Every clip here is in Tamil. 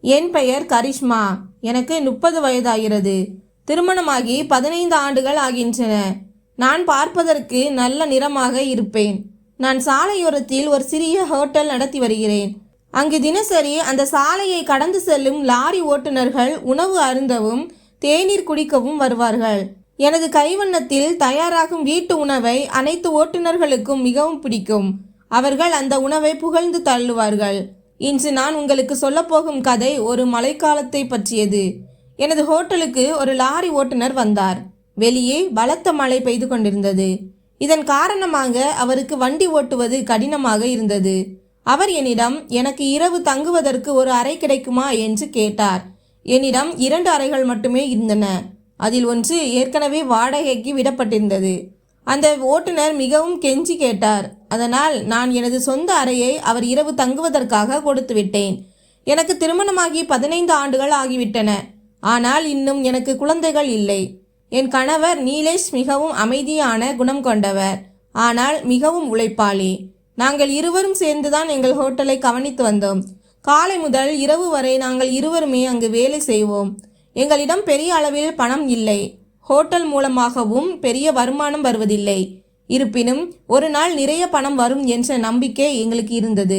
என் பெயர் கரிஷ்மா. எனக்கு முப்பது வயதாகிறது. திருமணமாகி பதினைந்து ஆண்டுகள் ஆகின்றன. நான் பார்ப்பதற்கு நல்ல நிறமாக இருப்பேன். நான் சாலையோரத்தில் ஒரு சிறிய ஹோட்டல் நடத்தி வருகிறேன். அங்கு தினசரி அந்த சாலையை கடந்து செல்லும் லாரி ஓட்டுநர்கள் உணவு அருந்தவும் தேநீர் குடிக்கவும் வருவார்கள். எனது கைவண்ணத்தில் தயாராகும் வீட்டு உணவை அனைத்து ஓட்டுநர்களுக்கும் மிகவும் பிடிக்கும். அவர்கள் அந்த உணவை புகழ்ந்து தள்ளுவார்கள். இன்று நான் உங்களுக்கு சொல்லப்போகும் கதை ஒரு மழைக்காலத்தை பற்றியது. எனது ஹோட்டலுக்கு ஒரு லாரி ஓட்டுநர் வந்தார். வெளியே பலத்த மழை பெய்து கொண்டிருந்தது. இதன் காரணமாக அவருக்கு வண்டி ஓட்டுவது கடினமாக இருந்தது. அவர் என்னிடம் எனக்கு இரவு தங்குவதற்கு ஒரு அறை கிடைக்குமா? என்று கேட்டார். என்னிடம் இரண்டு அறைகள் மட்டுமே இருந்தன. அதில் ஒன்று ஏற்கனவே வாடகைக்கு விடப்பட்டிருந்தது. அந்த ஓட்டுநர் மிகவும் கெஞ்சி கேட்டார். அதனால் நான் எனது சொந்த அறையை அவர் இரவு தங்குவதற்காக கொடுத்து விட்டேன். எனக்கு திருமணமாகி பதினைந்து ஆண்டுகள் ஆகிவிட்டன. ஆனால் இன்னும் எனக்கு குழந்தைகள் இல்லை. என் கணவர் நீலேஷ் மிகவும் அமைதியான குணம் கொண்டவர். ஆனால் மிகவும் உழைப்பாளி. நாங்கள் இருவரும் சேர்ந்துதான் எங்கள் ஹோட்டலை கவனித்து வந்தோம். காலை முதல் இரவு வரை நாங்கள் இருவருமே அங்கு வேலை செய்வோம். எங்களிடம் பெரிய அளவில் பணம் இல்லை. ஹோட்டல் மூலமாகவும் பெரிய வருமானம் வருவதில்லை. இருப்பினும் ஒரு நாள் நிறைய பணம் வரும் என்ற நம்பிக்கை எங்களுக்கு இருந்தது.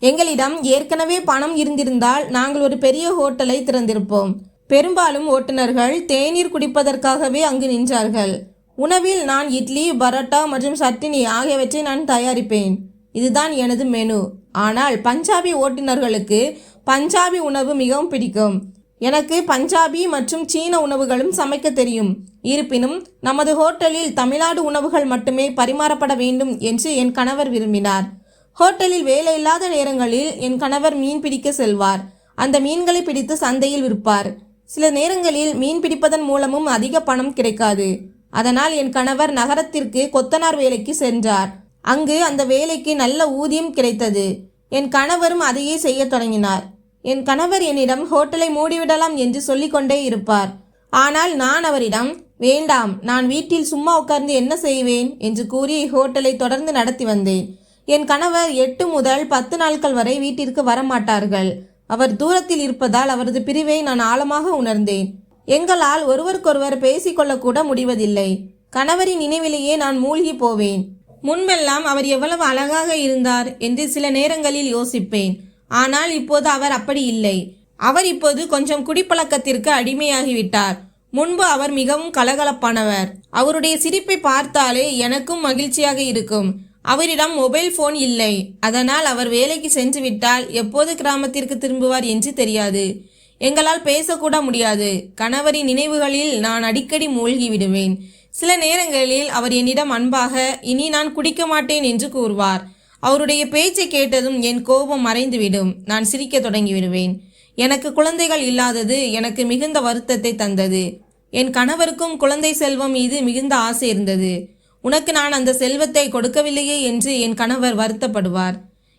எங்களிடம் ஏற்கனவே பணம் இருந்திருந்தால் நாங்கள் ஒரு பெரிய ஹோட்டலை திறந்திருப்போம். பெரும்பாலும் ஓட்டுநர்கள் தேநீர் குடிப்பதற்காகவே அங்கு நின்றார்கள். உணவில் நான் இட்லி பரோட்டா மற்றும் சட்டினி ஆகியவற்றை நான் தயாரிப்பேன். இதுதான் எனது மெனு. ஆனால் பஞ்சாபி ஓட்டுநர்களுக்கு பஞ்சாபி உணவு மிகவும் பிடிக்கும். எனக்கு பஞ்சாபி மற்றும் சீன உணவுகளும் சமைக்க தெரியும். இருப்பினும் நமது ஹோட்டலில் தமிழ்நாடு உணவுகள் மட்டுமே பரிமாறப்பட வேண்டும் என்று என் கணவர் விரும்பினார். ஹோட்டலில் வேலை இல்லாத நேரங்களில் என் கணவர் மீன் பிடிக்க செல்வார். அந்த மீன்களை பிடித்து சந்தையில் விற்பார். சில நேரங்களில் மீன் பிடிப்பதன் மூலமும் அதிக பணம் கிடைக்காது. அதனால் என் கணவர் நகரத்திற்கு கொத்தனார் வேலைக்கு சென்றார். அங்கு அந்த வேலைக்கு நல்ல ஊதியம் கிடைத்தது. என் கணவரும் அதையே செய்யத் தொடங்கினார். என் கணவர் என்னிடம் ஹோட்டலை மூடிவிடலாம் என்று சொல்லிக்கொண்டே இருப்பார். ஆனால் நான் அவரிடம் வேண்டாம் நான் வீட்டில் சும்மா உட்கார்ந்து என்ன செய்வேன்? என்று கூறி ஹோட்டலை தொடர்ந்து நடத்தி வந்தேன். என் கணவர் எட்டு முதல் பத்து நாட்கள் வரை வீட்டிற்கு வரமாட்டார்கள். அவர் தூரத்தில் இருப்பதால் அவரது பிரிவை நான் ஆழமாக உணர்ந்தேன். எங்களால் ஒருவருக்கொருவர் பேசிக்கொள்ளக்கூட முடிவதில்லை. கணவரின் நினைவிலேயே நான் மூழ்கி போவேன். முன்பெல்லாம் அவர் எவ்வளவு அழகாக இருந்தார் என்று சில நேரங்களில் யோசிப்பேன். ஆனால் இப்போது அவர் அப்படி இல்லை. அவர் இப்போது கொஞ்சம் குடிப்பழக்கத்திற்கு அடிமையாகிவிட்டார். முன்பு அவர் மிகவும் கலகலப்பானவர். அவருடைய சிரிப்பை பார்த்தாலே எனக்கும் மகிழ்ச்சியாக இருக்கும். அவரிடம் மொபைல் போன் இல்லை. அதனால் அவர் வேலைக்கு சென்று விட்டால் எப்போது கிராமத்திற்கு திரும்புவார் என்று தெரியாது. எங்களால் பேசக்கூட முடியாது. கணவரின் நினைவுகளில் நான் அடிக்கடி மூழ்கி விடுவேன். சில நேரங்களில் அவர் என்னிடம் அன்பாக இனி நான் குடிக்க மாட்டேன் என்று கூறுவார். அவருடைய பேச்சை கேட்டதும் என் கோபம் மறைந்துவிடும். நான் சிரிக்க தொடங்கிவிடுவேன். எனக்கு குழந்தைகள் இல்லாதது எனக்கு மிகுந்த வருத்தத்தை தந்தது. என் கணவருக்கும் குழந்தை செல்வம் மீது மிகுந்த ஆசை இருந்தது. உனக்கு நான் அந்த செல்வத்தை கொடுக்கவில்லையே என்று என் கணவர் வருத்தப்படுவார்.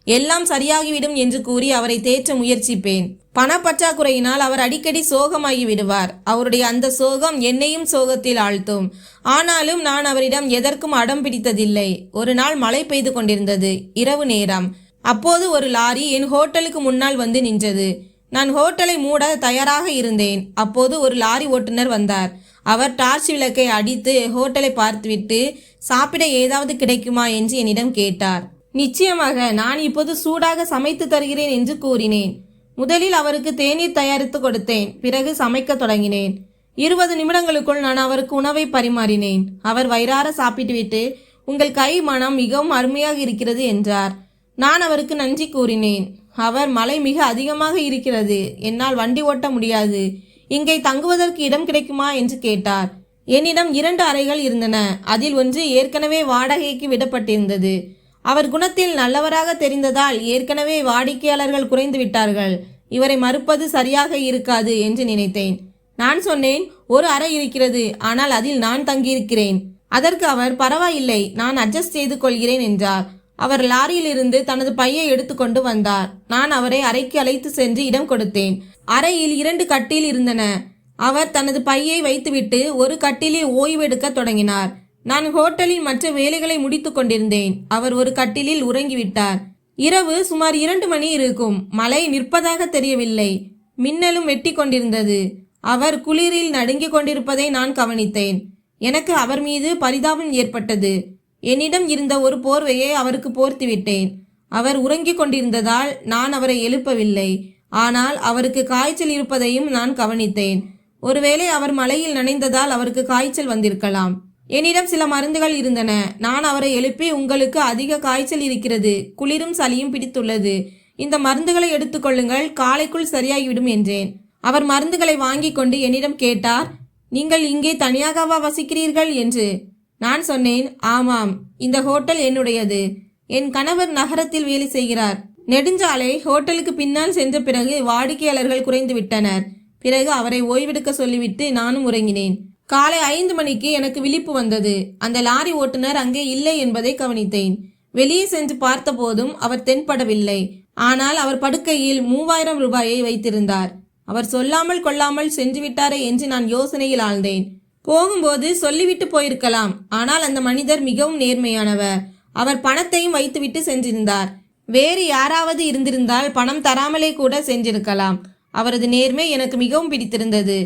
எல்லாம் சரியாகிவிடும் என்று கூறி அவரை தேற்ற முயற்சிப்பேன். பணப்பற்றாக்குறையினால் அவர் அடிக்கடி சோகமாகி விடுவார் அவருடைய அந்த சோகம் என்னையும் சோகத்தில் ஆழ்த்தும். ஆனாலும் நான் அவரிடம் எதற்கும் அடம் பிடித்ததில்லை. ஒரு நாள் மழை பெய்து கொண்டிருந்தது. இரவு நேரம். அப்போது ஒரு லாரி என் ஹோட்டலுக்கு முன்னால் வந்து நின்றது. நான் ஹோட்டலை மூட தயாராக இருந்தேன். அப்போது ஒரு லாரி ஓட்டுநர் வந்தார். அவர் டார்ச் விளக்கை அடித்து ஹோட்டலை பார்த்துவிட்டு சாப்பிட ஏதாவது கிடைக்குமா? என்று என்னிடம் கேட்டார். நிச்சயமாக. நான் இப்போது சூடாக சமைத்து தருகிறேன் என்று கூறினேன். முதலில் அவருக்கு தேநீர் தயாரித்து கொடுத்தேன். பிறகு சமைக்க தொடங்கினேன். இருபது நிமிடங்களுக்குள் நான் அவருக்கு உணவை பரிமாறினேன். அவர் வயிறார சாப்பிட்டுவிட்டு உங்கள் கை மனம் மிகவும் அருமையாக இருக்கிறது என்றார். நான் அவருக்கு நன்றி கூறினேன். அவர் மழை மிக அதிகமாக இருக்கிறது. என்னால் வண்டி ஓட்ட முடியாது. இங்கே தங்குவதற்கு இடம் கிடைக்குமா? என்று கேட்டார். என்னிடம் இரண்டு அறைகள் இருந்தன. அதில் ஒன்று ஏற்கனவே வாடகைக்கு விடப்பட்டிருந்தது. அவர் குணத்தில் நல்லவராக தெரிந்ததால் ஏற்கனவே வாடிக்கையாளர்கள் குறைந்து விட்டார்கள். இவரை மறுப்பது சரியாக இருக்காது என்று நினைத்தேன். நான் சொன்னேன் ஒரு அறை இருக்கிறது ஆனால் அதில் நான் தங்கியிருக்கிறேன். அதற்கு அவர் பரவாயில்லை நான் அட்ஜஸ்ட் செய்து கொள்கிறேன் என்றார். அவர் லாரியிலிருந்து தனது பையை எடுத்துக்கொண்டு வந்தார். நான் அவரை அறைக்கு அழைத்து சென்று இடம் கொடுத்தேன். அறையில் இரண்டு கட்டில் இருந்தன. அவர் தனது பையை வைத்துவிட்டு ஒரு கட்டிலே ஓய்வெடுக்க தொடங்கினார். நான் ஹோட்டலின் மற்ற வேலைகளை முடித்துக் கொண்டிருந்தேன். அவர் ஒரு கட்டிலில் உறங்கிவிட்டார். இரவு சுமார் இரண்டு மணி இருக்கும். மழை நிற்பதாக தெரியவில்லை. மின்னலும் வெட்டி கொண்டிருந்தது. அவர் குளிரில் நடுங்கிக் கொண்டிருப்பதை நான் கவனித்தேன். எனக்கு அவர் மீது பரிதாபம் ஏற்பட்டது. என்னிடம் இருந்த ஒரு போர்வையை அவருக்கு போர்த்திவிட்டேன். அவர் உறங்கிக் கொண்டிருந்ததால் நான் அவரை எழுப்பவில்லை. ஆனால் அவருக்கு காய்ச்சல் இருப்பதையும் நான் கவனித்தேன். ஒருவேளை அவர் மலையில் நனைந்ததால் அவருக்கு காய்ச்சல் வந்திருக்கலாம். என்னிடம் சில மருந்துகள் இருந்தன. நான் அவரை எழுப்பி உங்களுக்கு அதிக காய்ச்சல் இருக்கிறது. குளிரும் சளியும் பிடித்துள்ளது. இந்த மருந்துகளை எடுத்துக்கொள்ளுங்கள் காலைக்குள் சரியாகிவிடும் என்றேன். அவர் மருந்துகளை வாங்கிக் கொண்டு என்னிடம் கேட்டார் நீங்கள் இங்கே தனியாகவா வசிக்கிறீர்கள்? என்று. நான் சொன்னேன் ஆமாம். இந்த ஹோட்டல் என்னுடையது. என் கணவர் நகரத்தில் வேலை செய்கிறார். நெடுஞ்சாலை ஹோட்டலுக்கு பின்னால் சென்ற பிறகு வாடிக்கையாளர்கள் குறைந்து விட்டனர். பிறகு அவரை ஓய்வெடுக்க சொல்லிவிட்டு நானும் உறங்கினேன். காலை ஐந்து மணிக்கு எனக்கு விழிப்பு வந்தது. அந்த லாரி ஓட்டுநர் அங்கே இல்லை என்பதை கவனித்தேன். வெளியே சென்று பார்த்தபோதும் அவர் தென்படவில்லை. ஆனால் அவர் படுக்கையில் மூவாயிரம் ரூபாயை வைத்திருந்தார். அவர் சொல்லாமல் கொள்ளாமல் சென்று விட்டாரே என்று நான் யோசனையில் ஆழ்ந்தேன். போகும்போது சொல்லிவிட்டு போயிருக்கலாம். ஆனால் அந்த மனிதர் மிகவும் நேர்மையானவர். அவர் பணத்தையும் வைத்துவிட்டு சென்றிருந்தார். வேறு யாராவது இருந்திருந்தால் பணம் தராமலே கூட சென்றிருக்கலாம். அவரது நேர்மை எனக்கு மிகவும் பிடித்திருந்தது.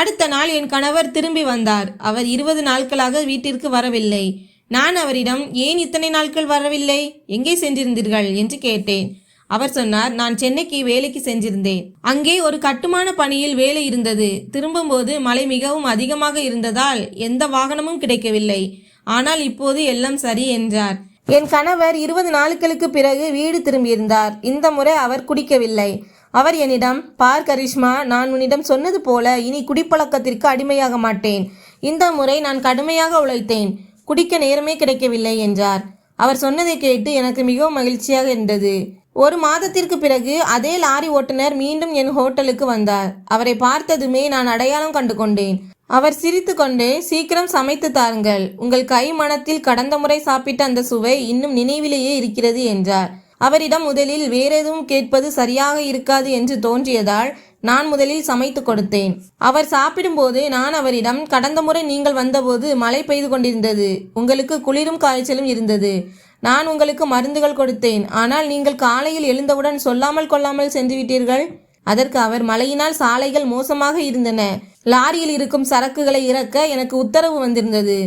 அடுத்த நாள் என் கணவர் திரும்பி வந்தார். அவர் இருபது நாட்களாக வீட்டிற்கு வரவில்லை. நான் அவரிடம் ஏன் இத்தனை நாட்கள் வரவில்லை? எங்கே சென்றிருந்தீர்கள்? என்று கேட்டேன். அவர் சொன்னார் நான் சென்னைக்கு வேலைக்கு சென்றிருந்தேன். அங்கே ஒரு கட்டுமான பணியில் வேலை இருந்தது. திரும்பும்போது மழை மிகவும் அதிகமாக இருந்ததால் எந்த வாகனமும் கிடைக்கவில்லை. ஆனால் இப்போது எல்லாம் சரி என்றார். என் கணவர் இருபது நாட்களுக்கு பிறகு வீடு திரும்பியிருந்தார். இந்த முறை அவர் குடிக்கவில்லை. அவர் என்னிடம் பார் கரிஷ்மா நான் உன்னிடம் சொன்னது போல இனி குடிப்பழக்கத்திற்கு அடிமையாக மாட்டேன். இந்த முறை நான் கடுமையாக உழைத்தேன். குடிக்க நேரமே கிடைக்கவில்லை என்றார். அவர் சொன்னதை கேட்டு எனக்கு மிகவும் மகிழ்ச்சியாக இருந்தது. ஒரு மாதத்திற்கு பிறகு அதே லாரி ஓட்டுநர் மீண்டும் என் ஹோட்டலுக்கு வந்தார். அவரை பார்த்ததுமே நான் அடையாளம் கண்டு கொண்டேன். அவர் சிரித்துக்கொண்டே சீக்கிரம் சமைத்து தாருங்கள். உங்கள் கை மனத்தில் கடந்த முறை சாப்பிட்ட அந்த சுவை இன்னும் நினைவிலேயே இருக்கிறது என்றார். அவரிடம் முதலில் வேறெதுவும் கேட்பது சரியாக இருக்காது என்று தோன்றியதால் நான் முதலில் சமைத்து கொடுத்தேன். அவர் சாப்பிடும்போது நான் அவரிடம் கடந்த முறை நீங்கள் வந்தபோது மழை பெய்து கொண்டிருந்தது. உங்களுக்கு குளிரும் காய்ச்சலும் இருந்தது. நான் உங்களுக்கு மருந்துகள் கொடுத்தேன். ஆனால் நீங்கள் காலையில் எழுந்தவுடன் சொல்லாமல் கொள்ளாமல் சென்று விட்டீர்கள். அதற்கு அவர் மழையினால் சாலைகள் மோசமாக இருந்தன. லாரியில் இருக்கும் சரக்குகளை இறக்க எனக்கு உத்தரவு வந்திருந்தது.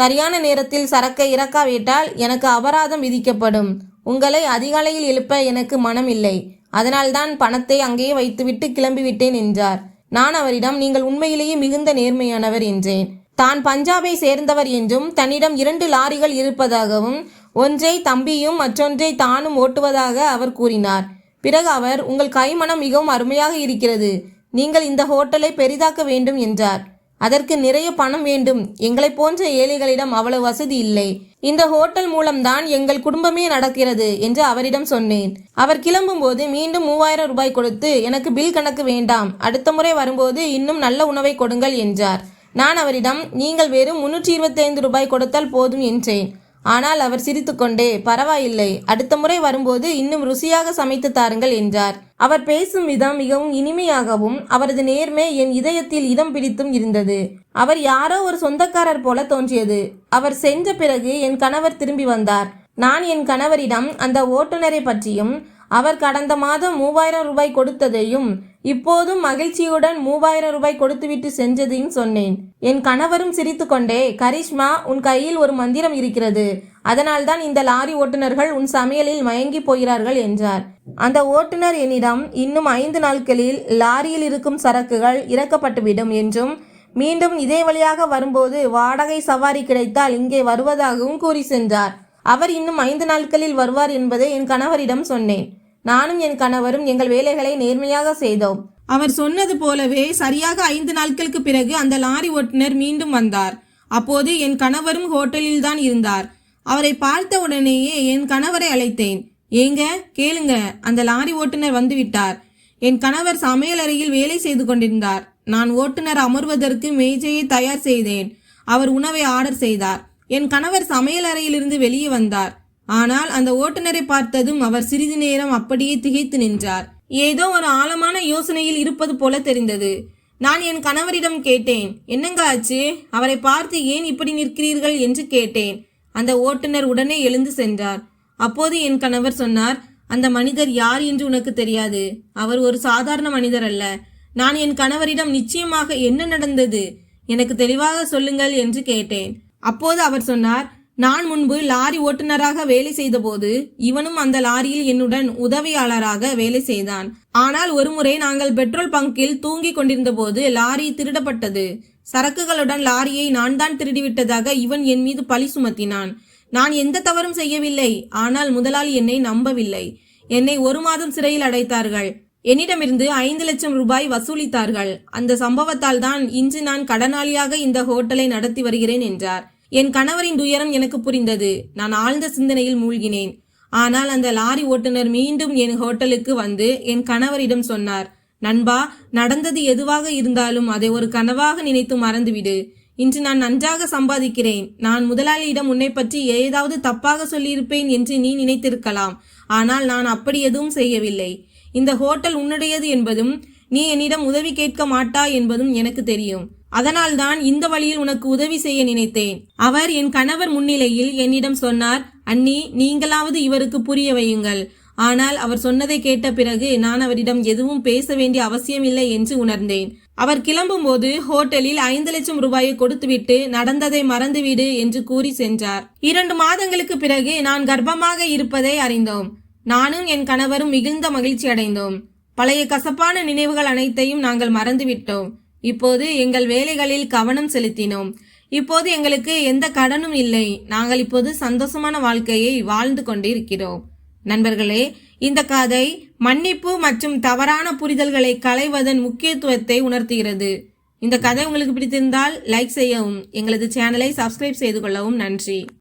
சரியான நேரத்தில் சரக்கை இறக்காவிட்டால் எனக்கு அபராதம் விதிக்கப்படும். உங்களை அதிகாலையில் எழுப்ப எனக்கு மனம் இல்லை. அதனால்தான் பணத்தை அங்கேயே வைத்துவிட்டு கிளம்பிவிட்டேன் என்றார். நான் அவரிடம் நீங்கள் உண்மையிலேயே மிகுந்த நேர்மையானவர் என்றேன். தான் பஞ்சாபை சேர்ந்தவர் என்றும் தன்னிடம் இரண்டு லாரிகள் இருப்பதாகவும் ஒன்றை தம்பியும் மற்றொன்றை தானும் ஓட்டுவதாக அவர் கூறினார். பிறகு அவர் உங்கள் கைமணம் மிகவும் அருமையாக இருக்கிறது. நீங்கள் இந்த ஹோட்டலை பெரிதாக்க வேண்டும் என்றார். அதற்கு நிறைய பணம் வேண்டும். எங்களைப் போன்ற ஏழைகளிடம் அவ்வளவு வசதி இல்லை. இந்த ஹோட்டல் மூலம்தான் எங்கள் குடும்பமே நடக்கிறது என்று அவரிடம் சொன்னேன். அவர் கிளம்பும்போது மீண்டும் மூவாயிரம் ரூபாய் கொடுத்து எனக்கு பில் கணக்கு வேண்டாம். அடுத்த முறை வரும்போது இன்னும் நல்ல உணவை கொடுங்கள் என்றார். நான் அவரிடம் நீங்கள் வெறும் முன்னூற்றி இருபத்தைந்து ரூபாய் கொடுத்தால் போதும் என்றேன். ஆனால் அவர் சிரித்துக்கொண்டே பரவாயில்லை அடுத்த முறை வரும்போது இன்னும் ருசியாக சமைத்து தாருங்கள் என்றார். அவர் பேசும் விதம் மிகவும் இனிமையாகவும் அவரது நேர்மை என் இதயத்தில் இடம் பிடித்தும் இருந்தது. அவர் யாரோ ஒரு சொந்தக்காரர் போல தோன்றியது. அவர் சென்ற பிறகு என் கணவர் திரும்பி வந்தார். நான் என் கணவரிடம் அந்த ஓட்டுநரை பற்றியும் அவர் கடந்த மாதம் மூவாயிரம் ரூபாய் கொடுத்ததையும் இப்போதும் மகிழ்ச்சியுடன் மூவாயிரம் ரூபாய் கொடுத்துவிட்டு செஞ்சதையும் சொன்னேன். என் கணவரும் சிரித்துக்கொண்டே கரிஷ்மா உன் கையில் ஒரு மந்திரம் இருக்கிறது. அதனால்தான் இந்த லாரி ஓட்டுநர்கள் உன் சமையலில் மயங்கி போகிறார்கள் என்றார். அந்த ஓட்டுநர் என்னிடம் இன்னும் ஐந்து நாட்களில் லாரியில் இருக்கும் சரக்குகள் இறக்கப்பட்டுவிடும் என்றும் மீண்டும் இதே வழியாக வரும்போது வாடகை சவாரி கிடைத்தால் இங்கே வருவதாகவும் கூறி சென்றார். அவர் இன்னும் ஐந்து நாட்களில் வருவார் என்பதை என் கணவரிடம் சொன்னேன். நானும் என் கணவரும் எங்கள் வேலைகளை நேர்மையாக செய்தோம். அவர் சொன்னது போலவே சரியாக ஐந்து நாட்களுக்கு பிறகு அந்த லாரி ஓட்டுநர் மீண்டும் வந்தார். அப்போது என் கணவரும் ஹோட்டலில் தான் இருந்தார். அவரை பார்த்த உடனேயே என் கணவரை அழைத்தேன். ஏங்க கேளுங்க அந்த லாரி ஓட்டுநர் வந்துவிட்டார். என் கணவர் சமையலறையில் வேலை செய்து கொண்டிருந்தார். நான் ஓட்டுநர் அமர்வதற்கு மேஜையை தயார் செய்தேன். அவர் உணவை ஆர்டர் செய்தார். என் கணவர் சமையலறையிலிருந்து வெளியே வந்தார். ஆனால் அந்த ஓட்டுநரை பார்த்ததும் அவர் சிறிது நேரம் அப்படியே திகைத்து நின்றார். ஏதோ ஒரு ஆழமான யோசனையில் இருப்பது போல தெரிந்தது. நான் என் கணவரிடம் கேட்டேன். என்னங்க ஆச்சு? அவரை பார்த்து ஏன் இப்படி நிற்கிறீர்கள்? என்று கேட்டேன். அந்த ஓட்டுநர் உடனே எழுந்து சென்றார். அப்போது என் கணவர் சொன்னார் அந்த மனிதர் யார் என்று உனக்கு தெரியாது. அவர் ஒரு சாதாரண மனிதர் அல்ல. நான் என் கணவரிடம் நிச்சயமாக என்ன நடந்தது? எனக்கு தெளிவாக சொல்லுங்கள் என்று கேட்டேன். அப்போது அவர் சொன்னார் நான் முன்பு லாரி ஓட்டுநராக வேலை செய்தபோது இவனும் அந்த லாரியில் என்னுடன் உதவியாளராக வேலை செய்தான். ஆனால் ஒருமுறை நாங்கள் பெட்ரோல் பங்கில் தூங்கிக் கொண்டிருந்த போது லாரி திருடப்பட்டது. சரக்குகளுடன் லாரியை நான் தான் திருடிவிட்டதாக இவன் என் மீது பழி சுமத்தினான். நான் எந்த தவறும் செய்யவில்லை. ஆனால் முதலாளி என்னை நம்பவில்லை. என்னை ஒரு மாதம் சிறையில் அடைத்தார்கள். என்னிடமிருந்து ஐந்து லட்சம் ரூபாய் வசூலித்தார்கள். அந்த சம்பவத்தால் தான் இன்று நான் கடனாளியாக இந்த ஹோட்டலை நடத்தி வருகிறேன் என்றார். என் கணவரின் துயரம் எனக்கு புரிந்தது. நான் ஆழ்ந்த சிந்தனையில் மூழ்கினேன். ஆனால் அந்த லாரி ஓட்டுநர் மீண்டும் என் ஹோட்டலுக்கு வந்து என் கணவரிடம் சொன்னார் நண்பா நடந்தது எதுவாக இருந்தாலும் அதை ஒரு கனவாக நினைத்து மறந்துவிடு. இன்று நான் நன்றாக சம்பாதிக்கிறேன். நான் முதலாளியிடம் உன்னை பற்றி ஏதாவது தப்பாக சொல்லியிருப்பேன் என்று நீ நினைத்திருக்கலாம். ஆனால் நான் அப்படி எதுவும் செய்யவில்லை. இந்த ஹோட்டல் உன்னுடையது என்பதும் நீ என்னிடம் உதவி கேட்க மாட்டா என்பதும் எனக்கு தெரியும். அதனால்தான் இந்த வழியில் உனக்கு உதவி செய்ய நினைத்தேன். அவர் என் கணவர் முன்னிலையில் என்னிடம் சொன்னார் அண்ணி நீங்களாவது இவருக்கு புரிய வையுங்கள். ஆனால் அவர் சொன்னதை கேட்ட பிறகு நான் அவரிடம் எதுவும் பேச வேண்டிய அவசியமில்லை என்று உணர்ந்தேன். அவர் கிளம்பும்போது ஹோட்டலில் ஐந்து லட்சம் ரூபாயை கொடுத்துவிட்டு நடந்ததை மறந்துவிடு என்று கூறி சென்றார். இரண்டு மாதங்களுக்கு பிறகு நான் கர்ப்பமாக இருப்பதை அறிந்தோம். நானும் என் கணவரும் மிகுந்த மகிழ்ச்சி அடைந்தோம் பழைய கசப்பான நினைவுகள் அனைத்தையும் நாங்கள் மறந்துவிட்டோம். இப்போது எங்கள் வேலைகளில் கவனம் செலுத்தினோம். இப்போது எங்களுக்கு எந்த கடனும் இல்லை. நாங்கள் இப்போது சந்தோஷமான வாழ்க்கையை வாழ்ந்து கொண்டிருக்கிறோம். நண்பர்களே இந்த கதை மன்னிப்பு மற்றும் தவறான புரிதல்களை களைவதன் முக்கியத்துவத்தை உணர்த்துகிறது. இந்த கதை உங்களுக்கு பிடித்திருந்தால் லைக் செய்யவும் எங்களது சேனலை சப்ஸ்கிரைப் செய்து கொள்ளவும் நன்றி.